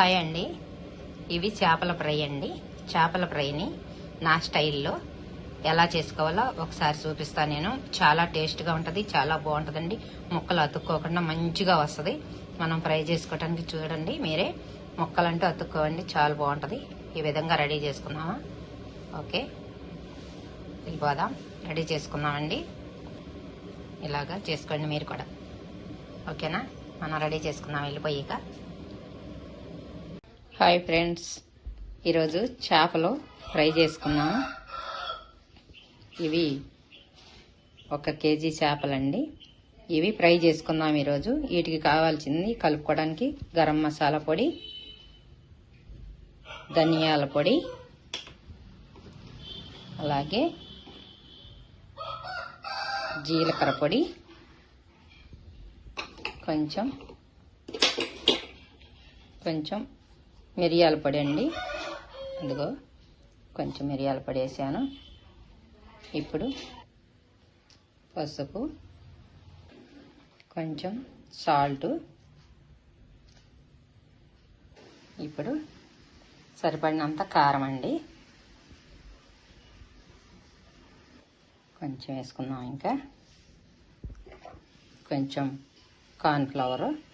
Hi అండి. ఇవి చేపల ఫ్రై అండి. చేపల ఫ్రైని నా స్టైల్లో ఎలా చేసుకోవాలో ఒకసారి చూపిస్తాను నేను. చాలా టేస్ట్గా ఉంటుంది చాలా బాగుంటుందండి. ముక్కలు అతుక్కోకుండా మంచిగా వస్తుంది. మనం ఫ్రై చేసుకోవడానికి చూడండి మీరే. ముక్కలంటూ అతుక్కోవండి చాలా బాగుంటుంది. ఈ విధంగా రెడీ చేసుకున్నామా ఓకే. వెళ్ళిపోదాం రెడీ చేసుకున్నామండి. ఇలాగా చేసుకోండి మీరు కూడా. ఓకేనా? మనం రెడీ చేసుకున్నాం వెళ్ళిపోయాక హాయ్ ఫ్రెండ్స్. ఈరోజు చేపలు ఫ్రై చేసుకున్నాము. ఇవి ఒక కేజీ చేపలండి. ఇవి ఫ్రై చేసుకుందాం ఈరోజు. వీటికి కావాల్సింది కలుపుకోవడానికి గరం మసాలా పొడి ధనియాల పొడి అలాగే జీలకర్ర పొడి కొంచెం కొంచెం మిరియాల పొడి అండి. అందుకో కొంచెం మిరియాల పొడి వేసాను. ఇప్పుడు పసుపు కొంచెం సాల్ట్. ఇప్పుడు సరిపడినంత కారం అండి. కొంచెం వేసుకుందాం ఇంకా. కొంచెం కార్న్ఫ్లవరు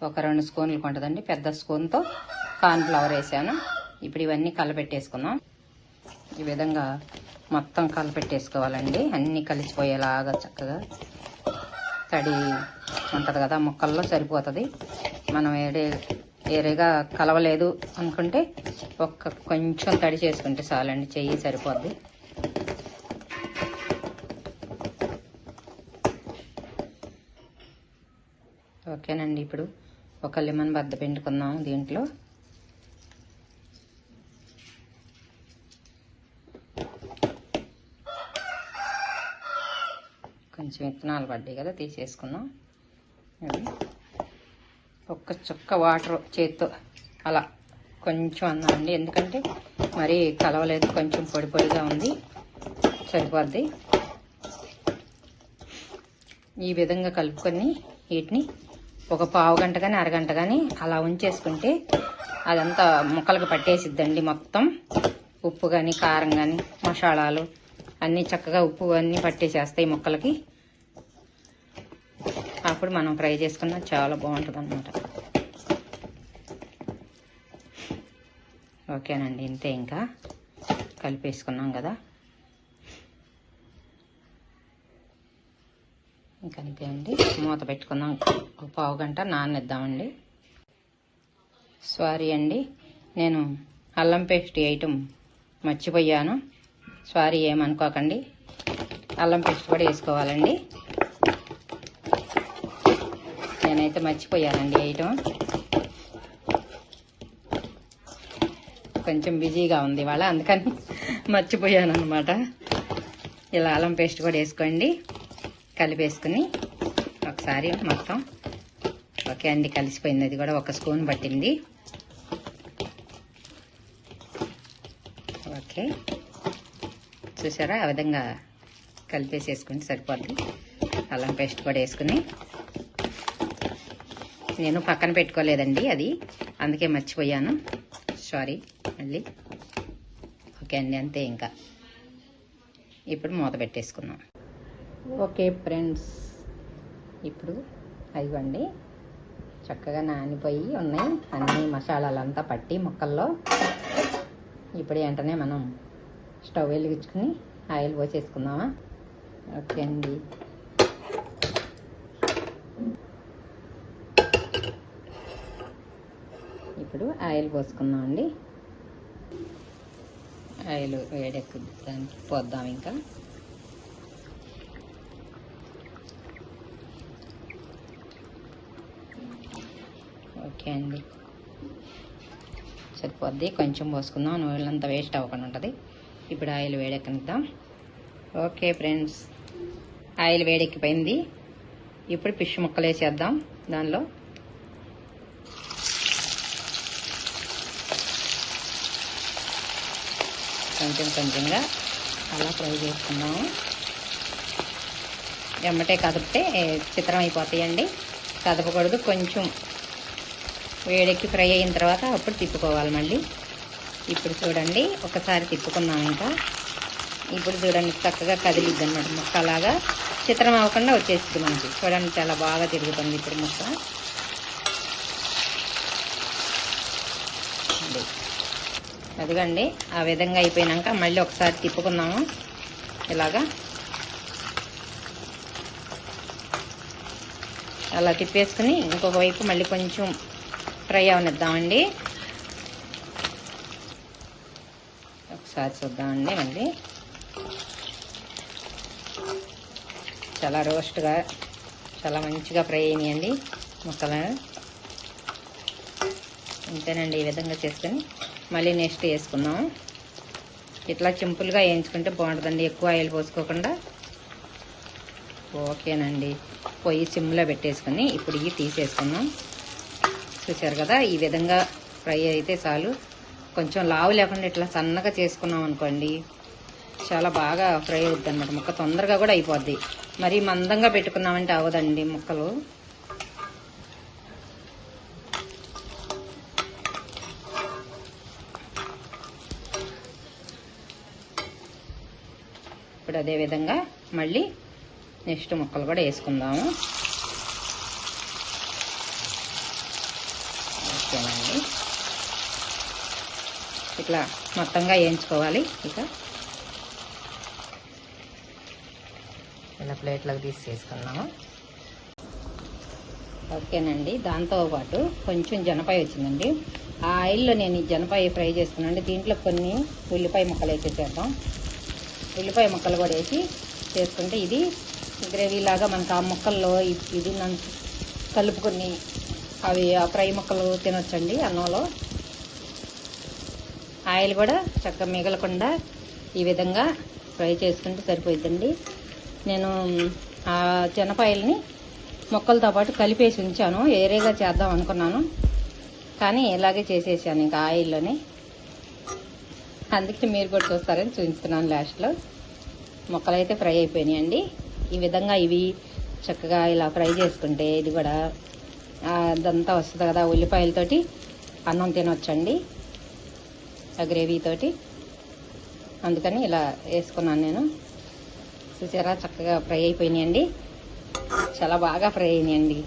ఒక రెండు స్పూన్లు ఉంటుందండి పెద్ద స్పూన్తో కార్న్ఫ్లవర్ వేసాను. ఇప్పుడు ఇవన్నీ కలపెట్టేసుకుందాం. ఈ విధంగా మొత్తం కలపెట్టేసుకోవాలండి. అన్నీ కలిసిపోయేలాగా చక్కగా తడి ఉంటుంది కదా ముక్కల్లో సరిపోతుంది. మనం వేరే వేరేగా కలవలేదు అనుకుంటే ఒక్క కొంచెం తడి చేసుకుంటే చాలండి చెయ్యి సరిపోద్ది. ఓకేనండి ఇప్పుడు ఒక లెమన్ బద్ద పిండుకుందాం దీంట్లో. కొంచెం విత్తనాలు పడ్డాయి కదా తీసేసుకుందాం. ఇవి. ఒక్క చుక్క వాటర్ చేత్తో అలా కొంచెం అన్నామండి ఎందుకంటే మరీ కలవలేదు కొంచెం పొడి పొడిగా ఉంది సరిపోద్ది. ఈ విధంగా కలుపుకొని వీటిని ఒక పావు గంట కానీ అరగంట కానీ అలా ఉంచేసుకుంటే అదంతా ముక్కలకు పట్టేసిద్దండి మొత్తం. ఉప్పు కానీ కారం కానీ మసాలాలు అన్నీ చక్కగా ఉప్పు అన్నీ పట్టేసేస్తాయి ముక్కలకి. అప్పుడు మనం ఫ్రై చేసుకున్న చాలా బాగుంటుంది అనమాట ఓకేనండి ఇంతే ఇంకా. కలిపేసుకున్నాం కదా. ఇంకా అండి. మూత పెట్టుకుందాం. ఒక పావు గంట నానేద్దామండి సారీ అండి. నేను అల్లం పేస్ట్ వేయటం మర్చిపోయాను. సారీ ఏమనుకోకండి. అల్లం పేస్ట్ కూడా వేసుకోవాలండి. నేనైతే మర్చిపోయానండి వేయటం కొంచెం బిజీగా ఉంది ఇవాళ అందుకని మర్చిపోయాను అనమాట ఇలా అల్లం పేస్ట్ కూడా వేసుకోండి. కలిపేసుకుని ఒకసారి మొత్తం ఓకే అండి కలిసిపోయింది. అది కూడా ఒక స్పూన్ పట్టింది. ఓకే. చూసారా? ఆ విధంగా కలిపేసేసుకుంటే సరిపోద్ది. అల్లం పేస్ట్ కూడా వేసుకుని. నేను పక్కన పెట్టుకోలేదండి అది. అందుకే మర్చిపోయాను. సారీ మళ్ళీ. ఓకే అండి అంతే ఇంకా. ఇప్పుడు మూత పెట్టేసుకున్నాం ఓకే ఫ్రెండ్స్ ఇప్పుడు అదిగోండి. చక్కగా నానిపోయి ఉన్నాయి. అన్ని మసాలాలంతా పట్టి ముక్కల్లో ఇప్పుడు వెంటనే మనం స్టవ్ వెలిగించుకుని ఆయిల్ పోసేసుకుందామా? ఓకే అండి. ఇప్పుడు ఆయిల్ పోసుకుందాం అండి. ఆయిల్ వేడెక్కుదానికి పోద్దాం ఇంకా. ఓకే అండి. సరిపోద్ది. కొంచెం పోసుకుందాం. నూనెలంతా వేస్ట్ అవ్వకుండా ఉంటుంది. ఇప్పుడు ఆయిల్ వేడెక్కనిద్దాం. ఓకే ఫ్రెండ్స్ ఆయిల్ వేడెక్కిపోయింది. ఇప్పుడు ఫిష్ ముక్కలు వేసేద్దాం దానిలో. కొంచెం కొంచెంగా అలా ఫ్రై చేసుకుందాము ఎమ్మటే కదిపితే చిత్రం అయిపోతాయండి. కదపకూడదు. కొంచెం వేడెక్కి ఫ్రై అయిన తర్వాత అప్పుడు తిప్పుకోవాలి మళ్ళీ. ఇప్పుడు చూడండి ఒకసారి తిప్పుకున్నాం ఇంకా. ఇప్పుడు చూడండి చక్కగా కదిలిద్ది అనమాట ముక్క అలాగా చిత్రం అవ్వకుండా వచ్చేస్తుంది మనకి. చూడండి చాలా బాగా తిరుగుతుంది ఇప్పుడు ముక్క. అదిగండి ఆ విధంగా అయిపోయినాక మళ్ళీ ఒకసారి తిప్పుకుందాము. ఇలాగా. అలా తిప్పేసుకుని ఇంకొక వైపు మళ్ళీ కొంచెం ఫ్రై అవనిద్దామండి. ఒకసారి చూద్దామండి మళ్ళీ. చాలా రోస్ట్గా చాలా మంచిగా ఫ్రై అయినాయండి ముక్కలు. అంతేనండి ఈ విధంగా చేసుకొని మళ్ళీ నెక్స్ట్ వేసుకుందాం. ఇట్లా సింపుల్గా వేయించుకుంటే బాగుంటుందండి ఎక్కువ ఆయిల్ పోసుకోకుండా. ఓకేనండి. పొయ్యి సిమ్లో పెట్టేసుకొని ఇప్పుడు ఇవి తీసేసుకుందాం. చూసారు కదా ఈ విధంగా ఫ్రై అయితే చాలు. కొంచెం లావు లేకుండా ఇట్లా సన్నగా చేసుకున్నాం అనుకోండి చాలా బాగా ఫ్రై అవుద్ది అనమాట ముక్క తొందరగా కూడా అయిపోద్ది. మరి మందంగా పెట్టుకున్నామంటే అవదండి ముక్కలు. ఇప్పుడు అదే విధంగా మళ్ళీ నెక్స్ట్ ముక్కలు కూడా వేసుకుందాము ఓకేనండి ఇట్లా మొత్తంగా వేయించుకోవాలి ఇక. ఇలా ప్లేట్లోకి తీసి చేసుకున్నాము ఓకేనండి దాంతో పాటు కొంచెం జనపాయ వచ్చిందండి. ఆ ఆయిల్లో నేను ఈ జనపాయ ఫ్రై చేసుకున్నాను దీంట్లో కొన్ని ఉల్లిపాయ ముక్కలు వేసేసేద్దాం ఉల్లిపాయ ముక్కలు కూడా వేసి చేసుకుంటే ఇది గ్రేవీ లాగా మనకు ఆ ముక్కల్లో ఇది కలుపుకొని అవి ఆ ఫ్రై ముక్కలు తినొచ్చండి అన్నంలో. ఆయిల్ కూడా చక్కగా మిగలకుండా ఈ విధంగా ఫ్రై చేసుకుంటే సరిపోతుందండి నేను ఆ చెనపాయల్ని మొక్కలతో పాటు కలిపేసి ఉంచాను. వేరేగా చేద్దాం అనుకున్నాను. కానీ ఇలాగే చేసేసాను ఇంకా ఆయిల్లోనే. అందుకే మీరు కూడా చూస్తారని చూపిస్తున్నాను లాస్ట్లో. మొక్కలైతే ఫ్రై అయిపోయినాయండి. ఈ విధంగా ఇవి చక్కగా ఇలా ఫ్రై చేసుకుంటే ఇది కూడా అదంతా వస్తుంది కదా ఉల్లిపాయలతోటి అన్నం తినొచ్చండి. ఆ గ్రేవీతోటి అందుకని ఇలా వేసుకున్నాను నేను. చూసారా చక్కగా ఫ్రై అయిపోయినాయండి. చాలా బాగా ఫ్రై అయినాయండి.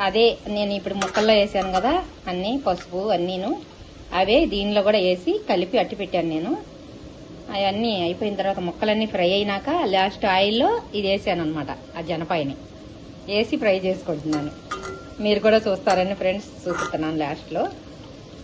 అదే నేను ఇప్పుడు ముక్కల్లో వేసాను కదా అన్నీ పసుపు అన్నీను. అవే దీనిలో కూడా వేసి కలిపి అట్టి పెట్టాను నేను. అవన్నీ అయిపోయిన తర్వాత ముక్కలన్నీ ఫ్రై అయినాక లాస్ట్ ఆయిల్లో ఇది వేసాను అనమాట ఆ జనపాయని వేసి ఫ్రై చేసుకుంటున్నాను. మీరు కూడా చూస్తారని ఫ్రెండ్స్ చూపిస్తున్నాను లాస్ట్లో.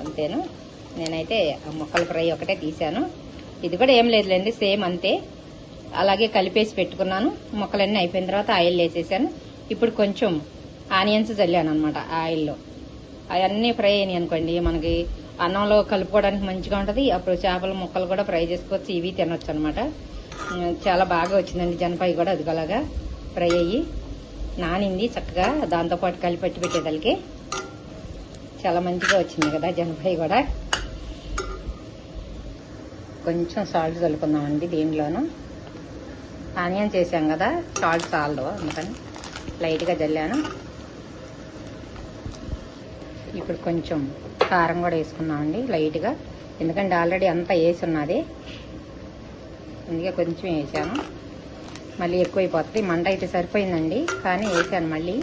అంతేను? నేనైతే ఆ ముక్కల ఫ్రై ఒకటే తీసాను ఇది కూడా ఏం లేదులేండి సేమ్ అంతే. అలాగే కలిపేసి పెట్టుకున్నాను. ముక్కలన్నీ అయిపోయిన తర్వాత ఆయిల్ వేసేసాను. ఇప్పుడు కొంచెం ఆనియన్స్ చల్లాను అనమాట ఆయిల్లో. అవన్నీ ఫ్రై అయినాయి అనుకోండి మనకి అన్నంలో కలుపుకోవడానికి మంచిగా ఉంటుంది. అప్పుడు చేపల ముక్కలు కూడా ఫ్రై చేసుకోవచ్చు ఇవి తినొచ్చు అనమాట చాలా బాగా వచ్చిందండి జనపాయి కూడా అదిగోలాగా ఫ్రై అయ్యి నానింది చక్కగా. దాంతోపాటు కలిపెట్టి పెట్టేదానికి. చాలా మంచిగా వచ్చింది కదా జనపాయి కూడా. కొంచెం సాల్ట్ కలుపుకుందామండి దీనిలోనూ ఆనియన్ చేసాం కదా సాల్ట్ చాలదు అందుకని లైట్గా జల్లాను. ఇప్పుడు కొంచెం కారం కూడా వేసుకున్నామండి లైట్గా. ఎందుకంటే ఆల్రెడీ అంతా వేసి ఉన్నది అందుకే కొంచెం వేసాను. మళ్ళీ ఎక్కువైపోతుంది. మంట అయితే సరిపోయిందండి కానీ వేసాను మళ్ళీ.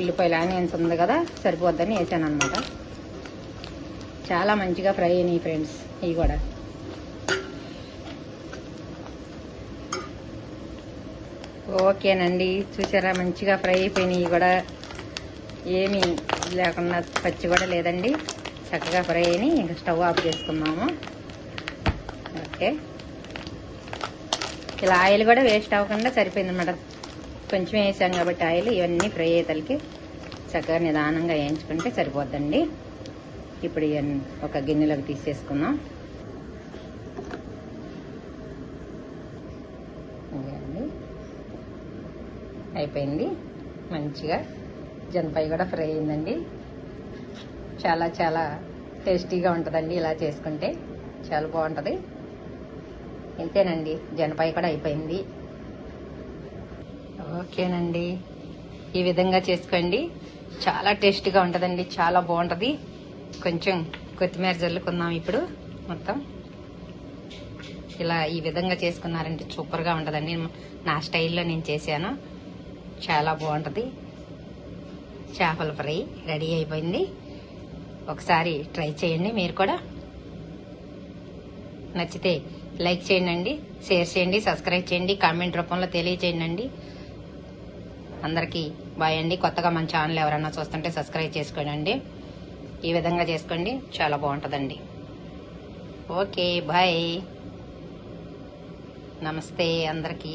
ఉల్లిపాయలు ఆనియన్స్ ఉంది కదా సరిపోద్దని వేసాను అనమాట చాలా మంచిగా ఫ్రై అయినాయి ఫ్రెండ్స్ ఇవి కూడా. ఓకేనండి. చూసారా మంచిగా ఫ్రై అయిపోయినాయి కూడా. ఏమీ లేకుండా పచ్చి కూడా లేదండి. చక్కగా ఫ్రై అయినాయి. ఇంకా స్టవ్ ఆఫ్ చేసుకున్నాము. ఓకే. ఇలా ఆయిల్ కూడా వేస్ట్ అవ్వకుండా సరిపోయింది అనమాట కొంచెం వేసాం కాబట్టి ఆయిల్ ఇవన్నీ ఫ్రై అయ్యేతలకి చక్కగా నిదానంగా వేయించుకుంటే సరిపోద్దండి. ఇప్పుడు ఇవన్నీ ఒక గిన్నెలోకి తీసేసుకుందాం. అయిపోయింది. మంచిగా జనపాయ కూడా ఫ్రై అయిందండి. చాలా చాలా టేస్టీగా ఉంటుందండి ఇలా చేసుకుంటే. చాలా బాగుంటుంది. ఇంతేనండి. జనపాయ కూడా అయిపోయింది. ఓకేనండి. ఈ విధంగా చేసుకోండి. చాలా టేస్టీగా ఉంటుందండి. చాలా బాగుంటుంది. కొంచెం కొత్తిమీర జల్లుకుందాం ఇప్పుడు మొత్తం. ఇలా ఈ విధంగా చేసుకున్నారంటే సూపర్గా ఉంటుందండి. నా స్టైల్లో నేను చేశాను. చాలా బాగుంటుంది. చేపల ఫ్రై రెడీ అయిపోయింది. ఒకసారి ట్రై చేయండి మీరు కూడా. నచ్చితే లైక్ చేయండి షేర్ చేయండి సబ్స్క్రైబ్ చేయండి కామెంట్ రూపంలో తెలియచేయండి. అందరికీ బాయ్ అండి. కొత్తగా మన ఛానల్ ఎవరైనా చూస్తుంటే సబ్స్క్రైబ్ చేసుకోండి ఈ విధంగా చేసుకోండి చాలా బాగుంటుందండి. Okay bye. నమస్తే అందరికీ.